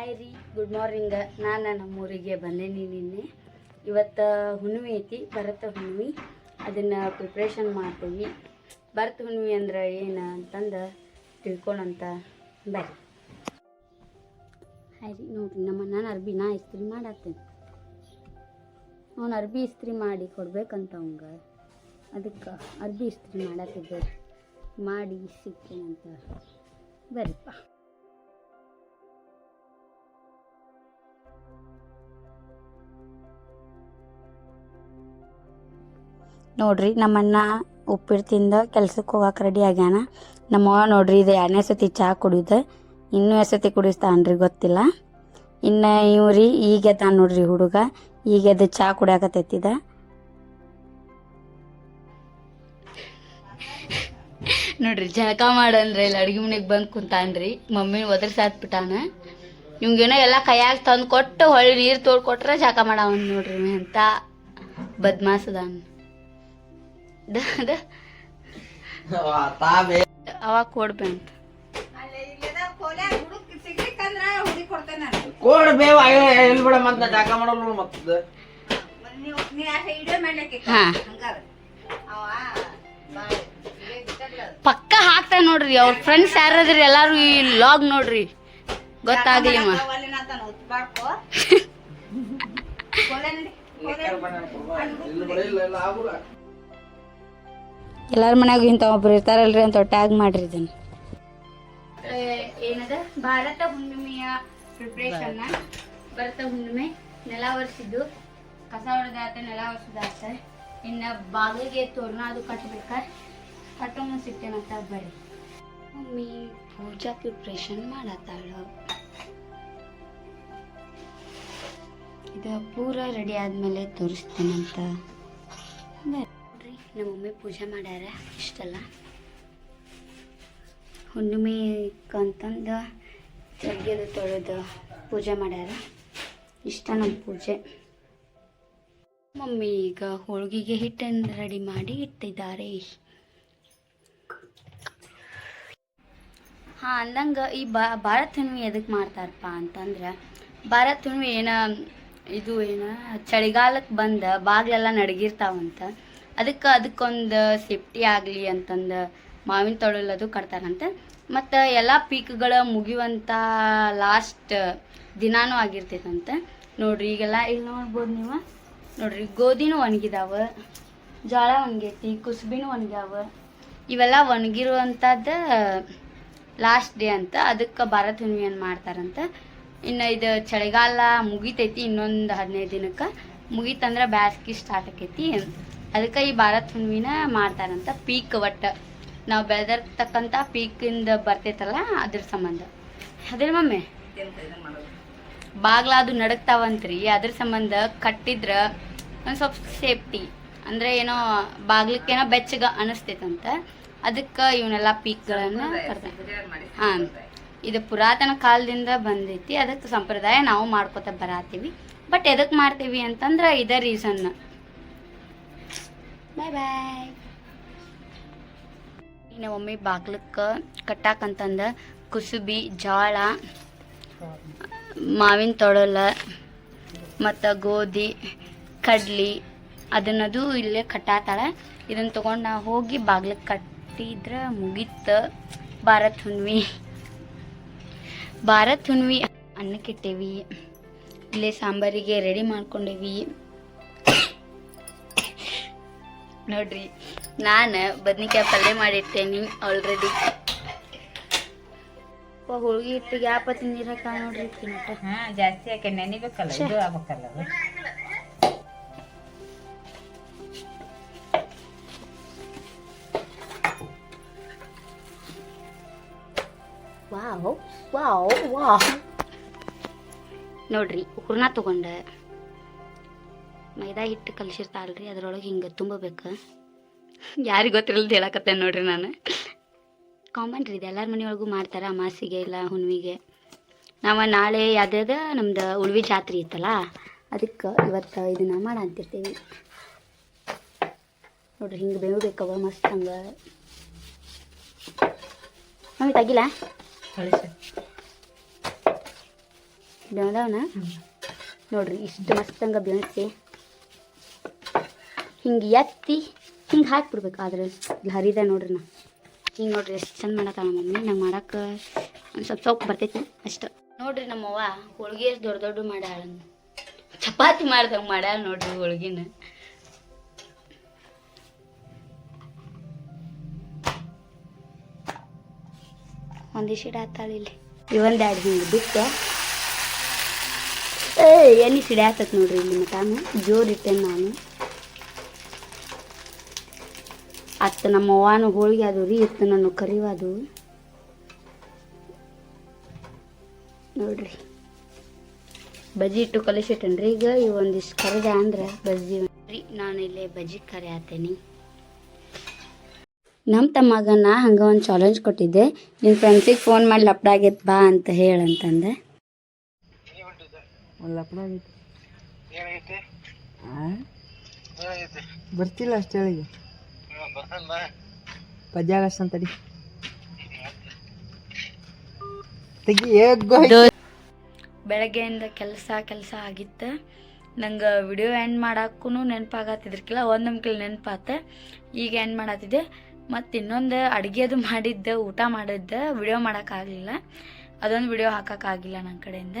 Hi ರೀ good morning ನಾನು ನಮ್ಮೂರಿಗೆ ಬಂದೇನಿ ನಿನ್ನೆ. ಇವತ್ತು ಹುಣ್ಣಿಮೆ ಐತಿ, ಭರತ ಹುಣ್ಣಿಮೆ. ಅದನ್ನು ಪ್ರಿಪ್ರೇಷನ್ ಮಾಡ್ತೀವಿ. ಭರತ ಹುಣ್ಣಿಮೆ ಅಂದ್ರೆ ಏನು ಅಂತಂದು ತಿಳ್ಕೊಳಂತ ಬರ್ರಿ. ಹಾಯ್ ರೀ, ನೋಡಿರಿ, ನಮ್ಮ ನಾನು ಅರ್ಬಿ, ನಾ ಇಸ್ತ್ರಿ ಮಾಡತ್ತೇನೆ ಅವ್ನು ಅರ್ಬಿ ಇಸ್ತ್ರಿ ಮಾಡಿ ಕೊಡ್ಬೇಕಂತ ಅವಂಗ. ಅದಕ್ಕೆ ಅರ್ಬಿ ಇಸ್ತ್ರಿ ಮಾಡತ್ತಿದ್ದೆ ಮಾಡಿ ಸಿಕ್ಕೇನಂತ. ಬರ್ರಿಪ್ಪ. ನೋಡ್ರಿ, ನಮ್ಮಣ್ಣ ಉಪ್ಪಿಟ್ಟು ತಿಂದ ಕೆಲ್ಸಕ್ಕೆ ಹೋಗಕ್ಕೆ ರೆಡಿ ಆಗ್ಯಾನ. ನಮ್ಮ ನೋಡ್ರಿ, ಇದು ಎರಡನೇ ಸತಿ ಚಹಾ ಕುಡಿಯುದ ಇನ್ನೂ ಎಷ್ಟು ಸತಿ ಕುಡಿಸ್ತಾನ್ರಿ ಗೊತ್ತಿಲ್ಲ. ಇನ್ನ ಇವ್ರಿ, ಈಗ ಎದ್ದಾನ ನೋಡ್ರಿ ಹುಡುಗ, ಈಗ ಅದು ಚಹಾ ಕುಡಿಯಾಕತ್ತೈತಿದ. ನೋಡ್ರಿ, ಜಳಕ ಮಾಡನ್ರಿ ಇಲ್ಲಿ ಅಡುಗೆ ಮನೆಗೆ ಬಂದು ಕುಂತಾನ್ರಿ. ಮಮ್ಮಿ ಒದರ್ಸಾತ್ಬಿಟ್ಟಾನ ಇವಂಗೇನೋ ಎಲ್ಲ ಕೈಯಾಗ ತಂದು ಕೊಟ್ಟು ಹೊಳ್ಳಿ ನೀರು ತೋಡ್ಕೊಟ್ರೆ ಜಳಕ ಮಾಡವನ್ ನೋಡ್ರಿ ಅಂತ ಬದ್ಮಾಸದಾನ. ಅವಾಗ ಕೊಡ್ಬೆ ಅಂತ ಎಲ್ಲಿ ಬಿಡ ಮಾಡಲ್ಲ ಪಕ್ಕ ಹಾಕ್ತಾ ನೋಡ್ರಿ ಅವ್ರ ಫ್ರೆಂಡ್ಸ್ ಯಾರಾದ್ರಿ ಎಲ್ಲಾರು ಈ ಲಾಗ್ ನೋಡ್ರಿ. ಗೊತ್ತಾಗ್ಲಿ ಮ. ಎಲ್ಲಾರ ಮನ್ಯಾಗ ಇಂಥ ಒಬ್ರು ಇರ್ತಾರಲ್ರಿ ಅಂತ ಟ್ಯಾಗ್ ಮಾಡ್ರಿ ಇದನ್ನ. ಏನದ? ಭಾರತ ಹುಣ್ಣಿಮೆಯ ಪ್ರಿಪ್ರೇಷನ್ ಭಾರತ ಹುಣ್ಣಿಮೆ ನೆಲ ಒರೆಸಿದ್ದು ಕಸ ಹೊಡೆದಾತ ನೆಲ ಒರೆಸಿದಾತ ಇನ್ನ ಬಾಗಿಲಿಗೆ ತೋರಣ ಅದು ಕಟ್ಬೇಕ. ಕಟ್ಟೋಣ ಸಿಗ್ತೇನಂತ ಬರ್ರಿ ಮಮ್ಮಿ ಪೂಜಾ ಪ್ರಿಪ್ರೇಷನ್ ಮಾಡತ್ತಾಳು. ಇದು ಪೂರ ರೆಡಿ ಆದ್ಮೇಲೆ ತೋರಿಸ್ತೇನಂತ. ನೋಡ್ರಿ ನಮ್ಮ ಮಮ್ಮಿ ಪೂಜೆ ಮಾಡ್ಯಾರ, ಇಷ್ಟೆಲ್ಲ. ಹುಣ್ಣಿಮೆ ಅಂತಂದು ತೆಗೆದು ತೊಳೆದು ಪೂಜೆ ಮಾಡ್ಯಾರ. ಇಷ್ಟ ನಮ್ಮ ಪೂಜೆ. ಮಮ್ಮಿ ಈಗ ಹೋಳಿಗೆಗೆ ಹಿಟ್ಟನ್ನು ರೆಡಿ ಮಾಡಿ ಇಟ್ಟಿದ್ದಾರೆ. ಹಾಂ, ಅಂದಂಗೆ ಈ ಭಾರತ್ ಹುಣ್ಣಿಮೆ ಎದಕ್ಕೆ ಮಾಡ್ತಾರಪ್ಪ ಅಂತಂದ್ರೆ, ಭಾರತ್ ಹುಣ್ಣಿಮೆ ಏನ, ಇದು ಏನೋ ಚಳಿಗಾಲಕ್ಕೆ ಬಂದ ಬಾಗ್ಲೆಲ್ಲ ನಡಗಿರ್ತಾವಂತ. ಅದಕ್ಕೆ ಅದಕ್ಕೊಂದು ಸೇಫ್ಟಿ ಆಗಲಿ ಅಂತಂದು ಮಾವಿನ ತೊಳಲು ಅದು ಕಟ್ತಾರಂತೆ. ಮತ್ತು ಎಲ್ಲ ಪೀಕ್ಗಳು ಮುಗಿಯುವಂಥ ಲಾಸ್ಟ್ ದಿನಾನೂ ಆಗಿರ್ತೈತಂತೆ. ನೋಡ್ರಿ ಈಗೆಲ್ಲ ಇಲ್ಲಿ ನೋಡ್ಬೋದು ನೀವು? ನೋಡ್ರಿ ಗೋಧಿನೂ ಒಣಗಿದಾವ ಜೋಳ ಒಣಗೈತಿ, ಕುಸುಬಿನೂ ಒಣಗ್ಯಾವ. ಇವೆಲ್ಲ ಒಣಗಿರುವಂಥದ್ದು ಲಾಸ್ಟ್ ಡೇ ಅಂತ ಅದಕ್ಕೆ ಭಾರತ ಹುಣ್ಣಿಮೆಯನ್ನು ಮಾಡ್ತಾರಂತ. ಇನ್ನು ಇದು ಚಳಿಗಾಲ ಮುಗಿತೈತಿ ಇನ್ನೊಂದು ಹದಿನೈದು ದಿನಕ್ಕೆ. ಮುಗೀತಂದ್ರೆ ಬ್ಯಾಸ್ಗೆ ಸ್ಟಾರ್ಟ್ ಆಕೈತಿ. ಅದಕ್ಕೆ ಈ ಭಾರತ್ ಹುಣ್ಣಿಮೆನ ಮಾಡ್ತಾರಂತ ಪೀಕ್ ಒಟ್ಟು ನಾವು ಬೆಳೆದಿರ್ತಕ್ಕಂಥ ಪೀಕಿಂದ ಬರ್ತೈತಲ್ಲ ಅದ್ರ ಸಂಬಂಧ. ಅದೇ ಮಮ್ಮಿ. ಬಾಗ್ಲ ಅದು ನಡಕ್ತಾವಂತ್ರಿ ಅದ್ರ ಸಂಬಂಧ ಕಟ್ಟಿದ್ರ ಒಂದು ಸ್ವಲ್ಪ ಸೇಫ್ಟಿ. ಅಂದ್ರೆ ಏನೋ ಬಾಗ್ಲಕ್ಕೇನೋ ಬೆಚ್ಚಗ ಅನಿಸ್ತೈತಂತ ಅದಕ್ಕೆ ಇವನ್ನೆಲ್ಲ ಪೀಕ್ಗಳನ್ನು ಕಟ್ತಾರೆ ಹಾಂ. ಇದು ಪುರಾತನ ಕಾಲದಿಂದ ಬಂದೈತಿ ಅದಕ್ಕೆ ಸಂಪ್ರದಾಯ ನಾವು ಮಾಡ್ಕೊತ ಬರಾತೀವಿ. ಬಟ್ ಎದಕ್ಕೆ ಮಾಡ್ತೀವಿ ಅಂತಂದ್ರೆ ಇದೇ ರೀಸನ್ ಬಾಯ್ ಬಾಯ್ ನಮ್ಮ ಮಮ್ಮಿ ಬಾಗ್ಲಕ್ಕೆ ಕಟ್ಟಾಕಂತಂದ ಕುಸುಬಿ ಜೋಳ ಮಾವಿನ ತೊಳಲ, ಮತ್ತು ಗೋಧಿ, ಕಡ್ಲಿ, ಅದನ್ನದು ಇಲ್ಲೇ ಕಟ್ಟಾತಾಳೆ. ಇದನ್ನು ತೊಗೊಂಡು ನಾವು ಹೋಗಿ ಬಾಗ್ಲಕ್ಕೆ ಕಟ್ಟಿದ್ರೆ ಮುಗೀತು. ಭಾರತ್ ಹುಣ್ವಿ. ಭಾರತ್ ಹುಣ್ವಿ ಅನ್ನಕ್ಕೆ ಇಟ್ಟೇವಿ ಇಲ್ಲೇ ಸಾಂಬಾರಿಗೆ ರೆಡಿ ಮಾಡ್ಕೊಂಡೇವಿ. ನೋಡ್ರಿ ನಾನು ಬದ್ನಿಕಾಯಿ ಪಲ್ಯ ಮಾಡಿರ್ತೇನೆ ಆಲ್ರೆಡಿ ಹೋಳ್ಗಿ ಹಿಟ್ಟಿಗೆ ಯಾಪತ್ತಿ ನೀರು ಹಾಕ ನೋಡ್ರಿ ತಿನ್ನಟ ಹಾ ಜಾಸ್ತಿ ಯಾಕೆ ನೆನಿಬೇಕಲ್ಲ ಇದು ಆಗ್ಬೇಕಲ್ಲ. Wow wow wow. ನೋಡ್ರಿ ಹೂರ್ಣ ತಗೊಂಡೆ. ಮೈದಾ ಹಿಟ್ಟು ಕಲಿಸಿರ್ತಾಳ್ರಿ ಅದ್ರೊಳಗೆ ಹಿಂಗೆ ತುಂಬಬೇಕು. ಯಾರಿಗೆ ಗೊತ್ತಿರಲ್ದು ಹೇಳಕತ್ತೆ ನೋಡ್ರಿ ನಾನು. ಕಾಮನ್ ರೀ ಇದು ಎಲ್ಲರ ಮನೆಯೊಳಗೂ ಮಾಡ್ತಾರೆ ಅಮಾಸಿಗೆ ಇಲ್ಲ ಹುಣ್ಣಿಗೆ ನಾವು ನಾಳೆ ಯಾವ್ದಾದ ನಮ್ದು ಉಳ್ವಿ ಜಾತ್ರೆ ಇತ್ತಲ್ಲ ಅದಕ್ಕೆ ಇವತ್ತು ಇದನ್ನ ಮಾಡಂತಿರ್ತೀವಿ ನೋಡ್ರಿ ಹಿಂಗೆ ಬೇವಬೇಕವ ಮಸ್ತ್ ಹಂಗೆ. ಮಮ್ಮಿ ತೆಗಿಲ್ಲ ಬೆಳೆದವನ ನೋಡ್ರಿ ಇಷ್ಟು ಮಸ್ತಂಗ ಬೆಳೆಸಿ ಹಿಂಗೆ ಎತ್ತಿ ಹಿಂಗೆ ಹಾಕ್ಬಿಡ್ಬೇಕು. ಆದ್ರೆ ಇಲ್ಲಿ ಹರಿದ ನೋಡ್ರಿ ನಾ. ಹಿಂಗೆ ನೋಡ್ರಿ ಎಷ್ಟು ಚಂದ ಮಾಡತ್ತಾಳ ಮಮ್ಮಿ. ನಂಗೆ ಮಾಡಕ್ಕೆ ಒಂದು ಸ್ವಲ್ಪ ಸೊಪ್ಪು ಬರ್ತೈತಿ ಅಷ್ಟು. ನೋಡ್ರಿ ನಮ್ಮವ್ವ, ಹೋಳ್ಗೆ ಎಷ್ಟು ದೊಡ್ಡ ದೊಡ್ಡ ಮಾಡ್ಯಾಳ. ಚಪಾತಿ ಮಾಡ್ದಂಗೆ ಮಾಡ್ಯಾಳ ನೋಡ್ರಿ ಹೋಳ್ಗಿನ. ಒಂದಿಷ್ಟು ಇಡಾತಾಳ ಇಲ್ಲಿ. ಇವೊಂದು ಎರಡು ಹಿಂಗೆ ಬಿಟ್ಟು. ಏ, ಎಣ್ಣೆ ಸಿಡ್ಯಾತತ್ ನೋಡ್ರಿ ಇಲ್ಲಿ ಮಟಾನು ಜೋರು ಇಟ್ಟೇನೆ ನಾನು. ಅತ್ತ ನಮ್ಮ ಅವ್ವಾನು ಹೋಳಿಗೆ ಅದು ರೀ ಇತ್ತು ನಾನು ಕರಿವದು ನೋಡ್ರಿ. ಬಜ್ಜಿ ಇಟ್ಟು ಕಲಿಸಿಟ್ಟೇನ್ರಿ ಈಗ ಈ ಒಂದಿಷ್ಟು ಕರಿದ ಅಂದ್ರೆ ಬಜ್ಜಿ ರೀ ನಾನು ಇಲ್ಲೇ ಬಜ್ಜಿ ಕರಿ ಆತೇನಿ. ನಮ್ಮ ತಮ್ಮಗ ನಾ ಹಂಗೆ ಒಂದು ಚಾಲೆಂಜ್ ಕೊಟ್ಟಿದ್ದೆ ನಿನ್ನ ಫ್ರೆಂಡ್ಸಿಗೆ ಫೋನ್ ಮಾಡಿ ಲಪ್ಡಾಗೈತೆ ಬಾ ಅಂತ ಹೇಳಂತಂದೆ ಬರ್ತಿಲ್ಲ ಅಷ್ಟು ಬೆಳಗ್ಗೆಯಿಂದ ಕೆಲಸ ಕೆಲಸ ಆಗಿತ್ತು. ನಂಗೆ ವಿಡಿಯೋ ಎಂಡ್ ಮಾಡೋಕ್ಕೂ ನೆನಪಾಗತ್ತಿದ್ರಕ್ಕಿಲ್ಲ ಒಂದು ನಮ್ಗೆ ನೆನಪಾತ. ಈಗ ಎಂಡ್ ಮಾಡತ್ತಿದ್ದೆ ಮತ್ತು ಇನ್ನೊಂದು ಅಡುಗೆದು ಮಾಡಿದ್ದೆ ಊಟ ಮಾಡಿದ್ದೆ ವಿಡಿಯೋ ಮಾಡೋಕ್ಕಾಗಲಿಲ್ಲ ಅದೊಂದು ವಿಡಿಯೋ ಹಾಕೋಕ್ಕಾಗಿಲ್ಲ ನನ್ನ ಕಡೆಯಿಂದ.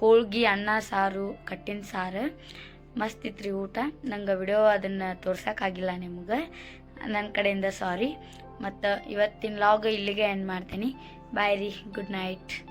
ಹೋಳ್ಗಿ ಅನ್ನ ಸಾರು ಕಟ್ಟಿನ ಸಾರು. ಮಸ್ತ್ ಇತ್ರಿ ಊಟ. ನಂಗೆ ವಿಡಿಯೋ ಅದನ್ನು ತೋರ್ಸೋಕ್ಕಾಗಿಲ್ಲ ನಿಮ್ಗೆ. ನನ್ನ ಕಡೆಯಿಂದ ಸಾರಿ. ಮತ್ತು ಇವತ್ತಿನ ಲಾಗ್ ಇಲ್ಲಿಗೆ ಎಂಡ್ ಮಾಡ್ತೀನಿ. ಬಾಯ್ ರೀ. Good night